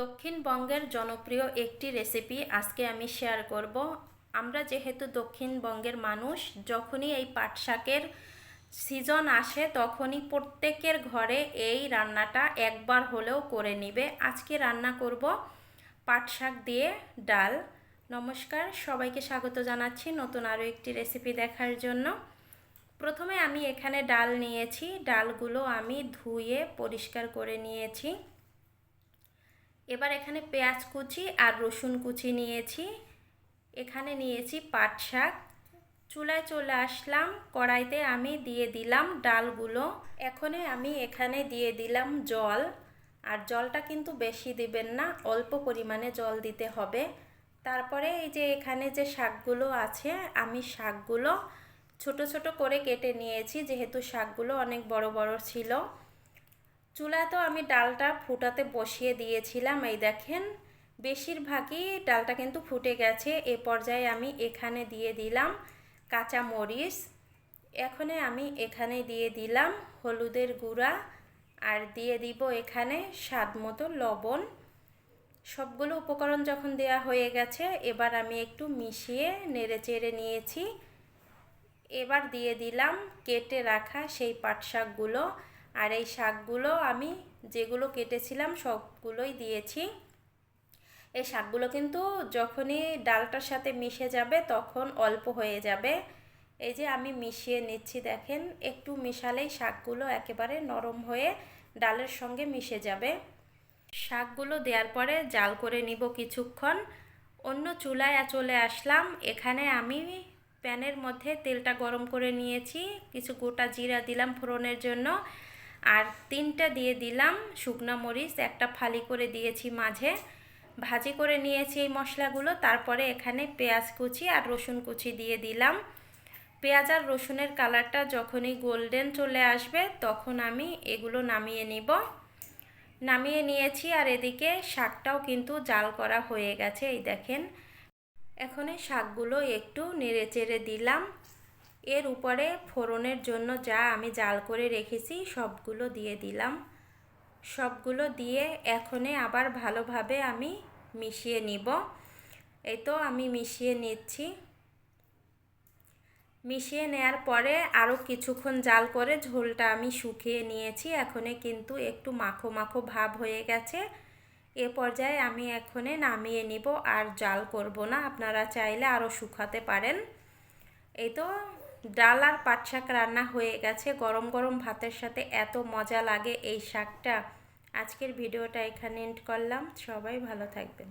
দক্ষিণবঙ্গের জনপ্রিয় একটি রেসিপি আজকে আমি শেয়ার করব। আমরা যেহেতু দক্ষিণবঙ্গের মানুষ, যখনই এই পাট শাকের সিজন আসে তখনই প্রত্যেকের ঘরে এই রান্নাটা একবার হলেও করে নিবে। আজকে রান্না করব পাট শাক দিয়ে ডাল। নমস্কার, সবাইকে স্বাগত জানাচ্ছি নতুন আরও একটি রেসিপি দেখার জন্য। প্রথমে আমি এখানে ডাল নিয়েছি। ডালগুলো আমি ধুয়ে পরিষ্কার করে নিয়েছি। এবার এখানে পেঁয়াজ কুচি আর রসুন কুচি নিয়েছি। এখানে নিয়েছি পাট শাক। চুলায় চলে আসলাম, কড়াইতে আমি দিয়ে দিলাম ডালগুলো। এখনে আমি এখানে দিয়ে দিলাম জল। আর জলটা কিন্তু বেশি দিবেন না, অল্প পরিমাণে জল দিতে হবে। তারপরে এই যে এখানে যে শাকগুলো আছে, আমি শাকগুলো ছোট ছোট করে কেটে নিয়েছি, যেহেতু শাকগুলো অনেক বড় বড় ছিল। চুলায় তো আমি ডালটা ফুটাতে বসিয়ে দিয়েছিলাম, এই দেখেন। বেশিরভাগই ডালটা কিন্তু ফুটে গেছে, এ পর্যায়ে আমি এখানে দিয়ে দিলাম কাঁচা মরিচ। এখানে আমি এখানে দিয়ে দিলাম হলুদের গুঁড়া আর দিয়ে দিব এখানে স্বাদ মতো লবণ। সবগুলো উপকরণ যখন দেয়া হয়ে গেছে, এবার আমি একটু মিশিয়ে নেড়ে চেড়ে নিয়েছি। এবার দিয়ে দিলাম কেটে রাখা সেই পাট শাকগুলো আর এই শাকগুলো আমি যেগুলো কেটেছিলাম সবগুলোই দিয়েছি। এই শাকগুলো কিন্তু যখনই ডালটার সাথে মিশে যাবে তখন অল্প হয়ে যাবে। এই যে আমি মিশিয়ে নিচ্ছি দেখেন, একটু মিশালেই শাকগুলো একেবারে নরম হয়ে ডালের সঙ্গে মিশে যাবে। শাকগুলো দেওয়ার পরে জাল করে নিব কিছুক্ষণ। অন্য চুলায় চলে আসলাম। এখানে আমি প্যানের মধ্যে তেলটা গরম করে নিয়েছি। কিছু গোটা জিরা দিলাম ফোড়নের জন্য। আর তিনটা দিয়ে দিলাম শুকনো মরিচ, একটা ফালি করে দিয়েছি মাঝে। ভাজি করে নিয়েছি এই মশলাগুলো, তারপরে এখানে পেঁয়াজ কুচি আর রসুন কুচি দিয়ে দিলাম। পেঁয়াজ আর রসুনের কালারটা যখনই গোল্ডেন চলে আসবে, তখন আমি এগুলো নামিয়ে নিব। নামিয়ে নিয়েছি আর এদিকে শাকটাও কিন্তু জাল করা হয়ে গেছে, এই দেখেন। এখন এই শাকগুলো একটু নেড়ে চেড়ে দিলাম। এর উপরে ফোড়নের জন্য যা আমি জাল করে রেখেছি, সবগুলো দিয়ে দিলাম। সবগুলো দিয়ে এখনে আবার ভালোভাবে আমি মিশিয়ে নিব। এই তো আমি মিশিয়ে নিচ্ছি। মিশিয়ে নেয়ার পরে আরও কিছুক্ষণ জাল করে ঝোলটা আমি শুকিয়ে নিয়েছি। এখনে কিন্তু একটু মাখো মাখো ভাব হয়ে গেছে। এ পর্যায়ে আমি এখনে নামিয়ে নিব আর জাল করব না। আপনারা চাইলে আরও শুকাতে পারেন। এই তো ডাল আর পাট শাক রান্না হয়ে গেছে। গরম গরম ভাতের সাথে এত মজা লাগে এই শাকটা। আজকের ভিডিওটা এখানে এন্ড করলাম। সবাই ভালো থাকবেন।